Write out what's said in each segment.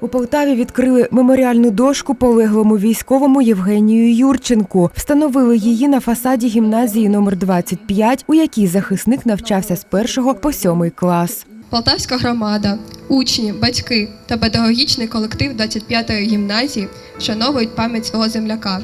У Полтаві відкрили меморіальну дошку полеглому військовому Євгенію Юрченку. Встановили її на фасаді гімназії номер 25, у якій захисник навчався з першого по сьомий клас. Полтавська громада, учні, батьки та педагогічний колектив 25-ї гімназії вшановують пам'ять свого земляка,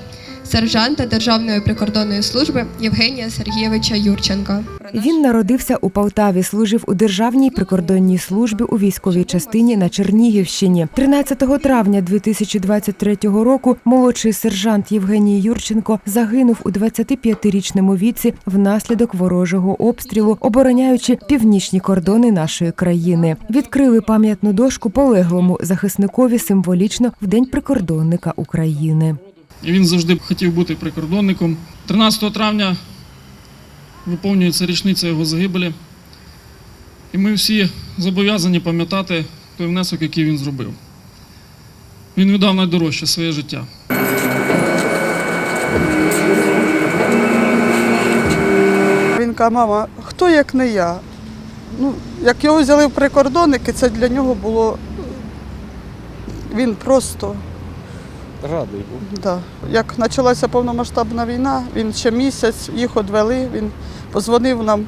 сержанта Державної прикордонної служби Євгенія Сергійовича Юрченка. Він народився у Полтаві, служив у Державній прикордонній службі у військовій частині на Чернігівщині. 13 травня 2023 року молодший сержант Євгеній Юрченко загинув у 25-річному віці внаслідок ворожого обстрілу, обороняючи північні кордони нашої країни. Відкрили пам'ятну дошку полеглому захисникові символічно в День прикордонника України. І він завжди хотів бути прикордонником. 13 травня виповнюється річниця його загибелі. І ми всі зобов'язані пам'ятати той внесок, який він зробив. Він віддав найдорожче своє життя. Він каже, мама, хто як не я? Ну, як його взяли в прикордонники, це для нього було. Він просто. Радий був. Да. Як почалася повномасштабна війна, він ще місяць їх одвели, він позвонив нам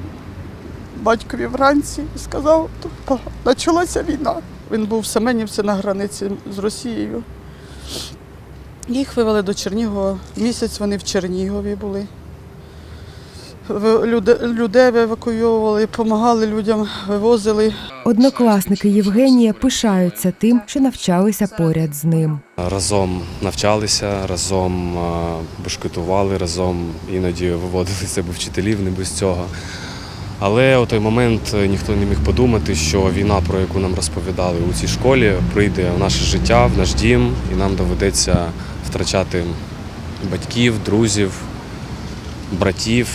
батькові вранці і сказав, що почалася війна. Він був в Семенівці на границі з Росією. Їх вивели до Чернігова. Місяць вони в Чернігові були. Людей евакуйовували, допомагали людям, вивозили. Однокласники Євгенія пишаються тим, що навчалися поряд з ним. Разом навчалися, разом е, бешкетували, разом іноді виводили себе вчителів не без цього. Але у той момент е, ніхто не міг подумати, що війна, про яку нам розповідали у цій школі, прийде в наше життя, в наш дім, і нам доведеться втрачати батьків, друзів, братів,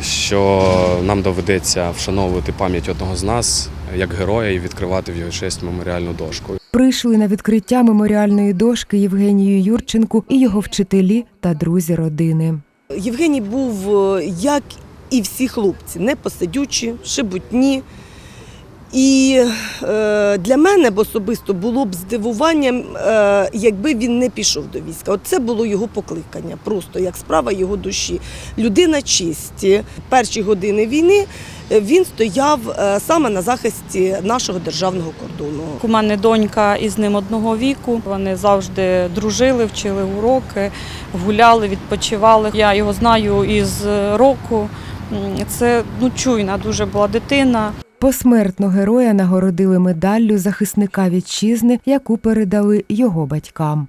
що нам доведеться вшановувати пам'ять одного з нас як героя і відкривати в його честь меморіальну дошку. Прийшли на відкриття меморіальної дошки Євгенію Юрченку і його вчителі та друзі родини. Євгеній був, е, як і всі хлопці, непосидючі, шебутні. І е, для мене б особисто було б здивуванням, е, якби він не пішов до війська. От це було його покликання, просто як справа його душі. Людина чисті. Перші години війни е, він стояв е, саме на захисті нашого державного кордону. У мене донька із ним одного віку. Вони завжди дружили, вчили уроки, гуляли, відпочивали. Я його знаю із року. Це ну, чуйна дуже була дитина. Посмертно героя нагородили медаллю захисника вітчизни, яку передали його батькам.